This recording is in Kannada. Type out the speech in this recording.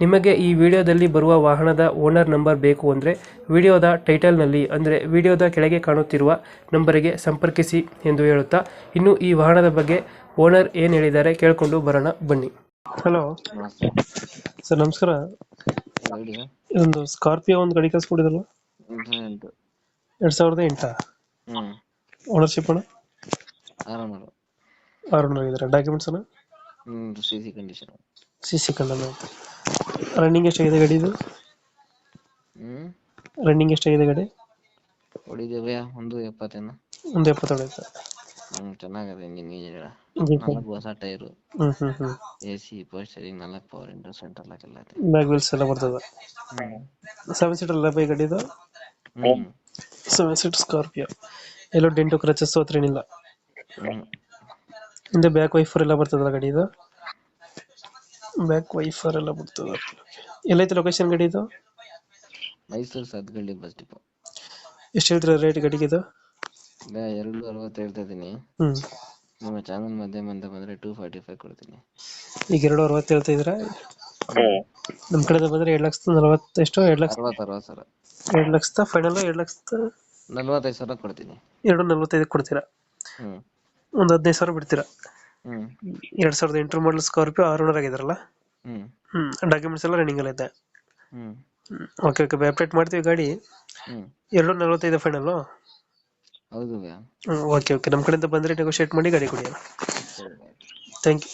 ನಿಮಗೆ ಈ ವಿಡಿಯೋದಲ್ಲಿ ಬರುವ ವಾಹನದ ಓನರ್ ನಂಬರ್ ಬೇಕು ಅಂದರೆ ವಿಡಿಯೋದ ಟೈಟಲ್ನಲ್ಲಿ ಅಂದರೆ ವಿಡಿಯೋದ ಕೆಳಗೆ ಕಾಣುತ್ತಿರುವ ನಂಬರಿಗೆ ಸಂಪರ್ಕಿಸಿ ಎಂದು ಹೇಳುತ್ತಾ ಇನ್ನು ಈ ವಾಹನದ ಬಗ್ಗೆ ಓನರ್ ಏನು ಹೇಳಿದ್ದಾರೆ ಕೇಳಿಕೊಂಡು ಬರೋಣ ಬನ್ನಿ. ಹಲೋ. ಸರ್ ನಮಸ್ಕಾರ. ಹೇಳಿ ಇದೊಂದು ಸ್ಕಾರ್ಪಿಯೋ ಒಂದು ಗಾಡಿ ಕಳ್ಸ್ಕೊಡಿದ್ರಲ್ಲ ಎರಡ್ ಎರಡು ಸಾವಿರದ ಎಂಟ? ಓನರ್ಶಿಪ್ ಅಣ್ಣ? ಆರು ಡಾಕ್ಯುಮೆಂಟ್ಸ್ ಅಣ್ಣ? ಹ್ಞೂ C C condition C C ಕಂಡಲ್ಲ running ಎಷ್ಟಾಗಿದೆ ಗಾಡಿ ಇದು? ಹ್ಮ್? ರನ್ನಿಂಗ್ ಎಷ್ಟಾಗಿದೆ ಗಾಡಿ? ಹೊಡಿದೇವೆ ಒಂದು ಎಪ್ಪತ್ತೇನು? ಒಂದು ಎಪ್ಪತ್ತೇಳು ಆಯ್ತಾ ಹ್ಮ್ ಚೆನ್ನಾಗಿದೆ ಇಂಜಿನ್ ನಾಲ್ಕು ಹೊಸ ಟೈರು ಹ್ಮ್ ಹ್ಮ್ ಹ್ಮ್. ಎ ಸಿ ಪೋಸ್ಟರಿಂಗ್ ನಾಲ್ಕು ಪವರ್ ಇಂಡೋ ಸೆಂಟರ್ ಲಾಕ್ ಎಲ್ಲ ಐತೆ. ಬ್ಯಾಕ್ ವೀಲ್ಸ್ ಎಲ್ಲ ಬರ್ತದೆ. ಸೆವೆನ್ ಸೀಟರ್ ಎಲ್ಲ ಬೈ ಗಾಡಿ ಇದು? ಹ್ಮ್. ಸೆವೆನ್ ಸೀಟ್ ಸ್ಕಾರ್ಪಿಯೋ ಎಲ್ಲೋ ಡೆಂಟು ಕ್ರಚಸ್ ಹತ್ರ ಏನಿಲ್ಲ. ಹ್ಮ್. ಹಿಂದೆ ಬ್ಯಾಕ್ ವೈಫರ್ ಎಲ್ಲ ಬರ್ತದಲ್ಲ ಗಾಡಿ ಇದು? ಬ್ಯಾಕ್ ವೈಫರ್ ಎಲ್ಲ ಬರ್ತದೆ ಎಲ್ಲೈತೆ ಲೊಕೇಶನ್ ಗಾಡಿ ಇದು? Mysuru Sathagalli bus depot. ಎಷ್ಟು ಹೇಳ್ತೀರಾ ರೇಟ್ ಗಡಿಗಿದು ಇದು? ಈಗ ಎರಡು ಅರವತ್ತು ಹೇಳ್ತಾ ಇದೀನಿ ಹ್ಮ್. ನಿಮ್ಮ ಚಾನಲ್ ಮಧ್ಯಮ ಅಂತ ಬಂದ್ರೆ ಟೂ ಫಾರ್ಟಿ ಫೈವ್ ಕೊಡ್ತೀನಿ. ಈಗ ಎರಡು ಅರವತ್ತು ಹೇಳ್ತಾ ಇದ್ದೀರಾ? ನಮ್ಮ ಕಡೆ ಬಂದ್ರೆ ಎರಡು ಲಕ್ಷದ ನಲವತ್ತು ಎಷ್ಟು? ಎರಡು ಲಕ್ಷ ಅರವತ್ತು ಅರವತ್ತು ಸಾವಿರ. ಎರಡು ಲಕ್ಷದ ಫೈನಲ್ ಎರಡು ಲಕ್ಷದ ನಲ್ವತ್ತೈದು ಸಾವಿರ ಕೊಡ್ತೀನಿ. ಎರಡು ನಲ್ವತ್ತೈದು ಕೊಡ್ತೀರಾ? ಹ್ಮ್. ಒಂದು ಹದಿನೈದು ಸಾವಿರ ಬಿಡ್ತೀರಾ? ಎರಡು ಸಾವಿರದ ಎಂಟು ಮಾಡಲ್ ಸ್ಕಾರ್ಪಿಯೋ ಆರು ಓನರ್ ಆಗಿದಾರಲ್ಲ? ಹ್ಮ್. ಡಾಕ್ಯುಮೆಂಟ್ಸ್ ಎಲ್ಲ ರನ್ನಿಂಗ್ ಹ್ಮ್. ಓಕೆ ಓಕೆ ಅಪ್ಡೇಟ್ ಮಾಡ್ತೀವಿ ಗಾಡಿ. ಎರಡು ನಲ್ವತ್ತೈದು ಫೈನಲ್ಲು ಹೌದು ಓಕೆ ಓಕೆ ನಮ್ಮ ಕಡೆಯಿಂದ ಬಂದ್ರೆ ನೆಗೋಷಿಯೇಟ್ ಮಾಡಿ ಗಾಡಿ ಕೊಡಿ ಥ್ಯಾಂಕ್ ಯು